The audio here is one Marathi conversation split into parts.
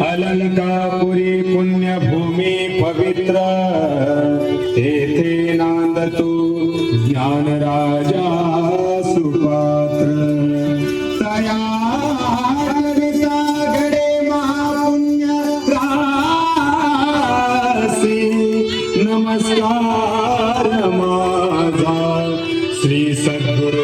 अलङ्कापुरी पुण्यभूमि पवित्र। एते नान्दतु ज्ञानराजा सुपात्र। सयासागरे मान्यत्रा सी नमस्कार श्रीसद्गुरुज्ञानीश्व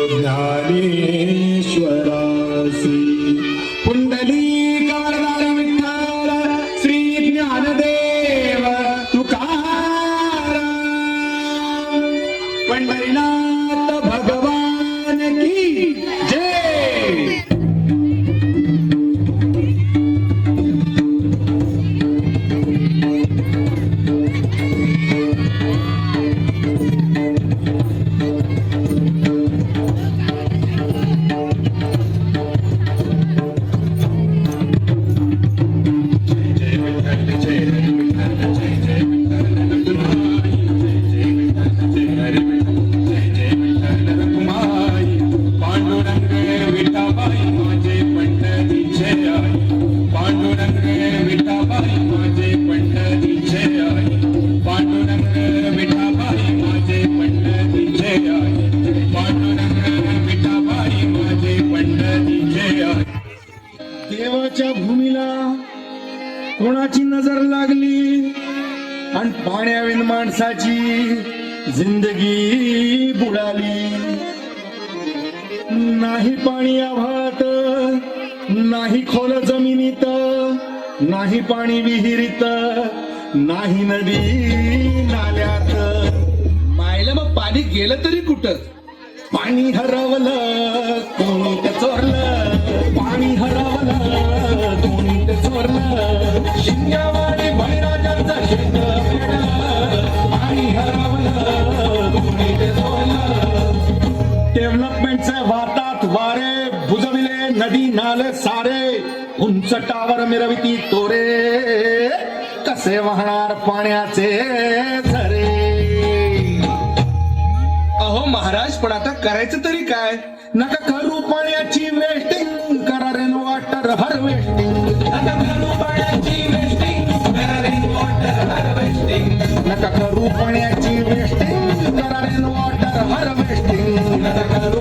कोणाची नजर लागली? आणि पाण्याविन माणसाची जिंदगी बुडाली. नाही पाणी आभाळात नाही खोल जमिनीत नाही पाणी विहिरीत नाही नदी नाल्यात. पाहिलं मग पाणी गेलं तरी कुठं? पाणी हरवलं कोणी चोरलं सारे उंच टावर मिरविती तोरे. कसे वाहणार पाण्याचे झरे? अहो महाराज पण आता करायचं तरी काय? नका करू पाण्याची वेस्टिंग करा रेन वॉटर हार्वेस्टिंग नका करू पाण्याची वेस्टिंग करा रेन वॉटर हार्वेस्टिंग नका करू पाण्याची वेस्टिंग करा रेन वॉटर हार्वेस्टिंग नका करू